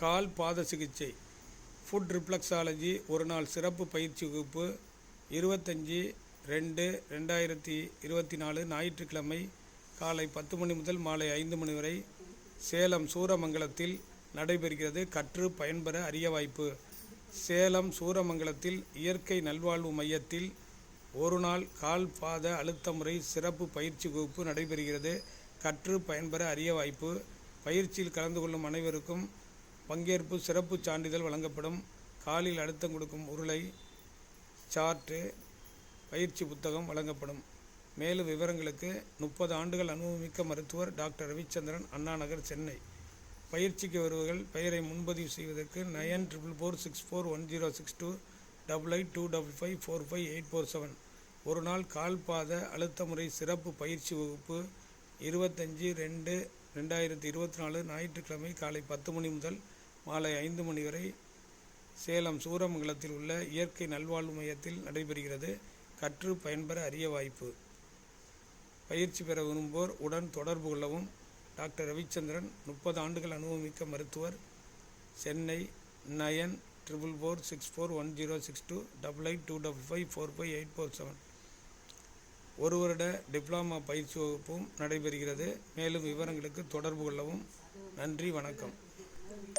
கால் பாத சிகிச்சை food reflexology ஒரு நாள் சிறப்பு பயிற்சி வகுப்பு இருபத்தஞ்சி ரெண்டு ரெண்டாயிரத்தி இருபத்தி நாலு ஞாயிற்றுக்கிழமை காலை பத்து மணி முதல் மாலை ஐந்து மணி வரை சேலம் சூரமங்கலத்தில் நடைபெறுகிறது கற்று பயன்பெற அரிய வாய்ப்பு. சேலம் சூரமங்கலத்தில் இயற்கை நல்வாழ்வு மையத்தில் ஒரு நாள் கால் பாத அழுத்த முறை சிறப்பு பயிற்சி வகுப்பு நடைபெறுகிறது. கற்று பயன்பெற அரிய வாய்ப்பு. பயிற்சியில் கலந்து கொள்ளும் அனைவருக்கும் பங்கேற்பு சிறப்பு சான்றிதழ் வழங்கப்படும். காலில் அழுத்தம் கொடுக்கும் உருளை சார்ட்டு பயிற்சி புத்தகம் வழங்கப்படும். மேலும் விவரங்களுக்கு முப்பது ஆண்டுகள் அனுபவமிக்க மருத்துவர் டாக்டர் ரவிச்சந்திரன் அண்ணா நகர் சென்னை. பயிற்சிக்கு வருவர்கள் பெயரை முன்பதிவு செய்வதற்கு nine triple four six four one zero six two double eight two double five four five eight four seven. ஒரு நாள் கால்பாத அழுத்த முறை சிறப்பு பயிற்சி வகுப்பு இருபத்தஞ்சி ரெண்டு ரெண்டாயிரத்தி இருபத்தி நாலு ஞாயிற்றுக்கிழமை காலை பத்து மணி முதல் மாலை ஐந்து மணி வரை சேலம் சூரமங்கலத்தில் உள்ள இயற்கை நல்வாழ்வு மையத்தில் நடைபெறுகிறது. கற்று பயன்பெற அரிய வாய்ப்பு. பயிற்சி பெற விரும்புவோர் உடன் தொடர்பு கொள்ளவும். டாக்டர் ரவிச்சந்திரன் முப்பது ஆண்டுகள் அனுபவமிக்க மருத்துவர். Chennai nine triple four six four one zero six two double eight two double five four five eight four seven. ஒரு வருட டிப்ளமா பயிற்சி வகுப்பும் நடைபெறுகிறது. மேலும் விவரங்களுக்கு தொடர்பு கொள்ளவும். நன்றி வணக்கம்.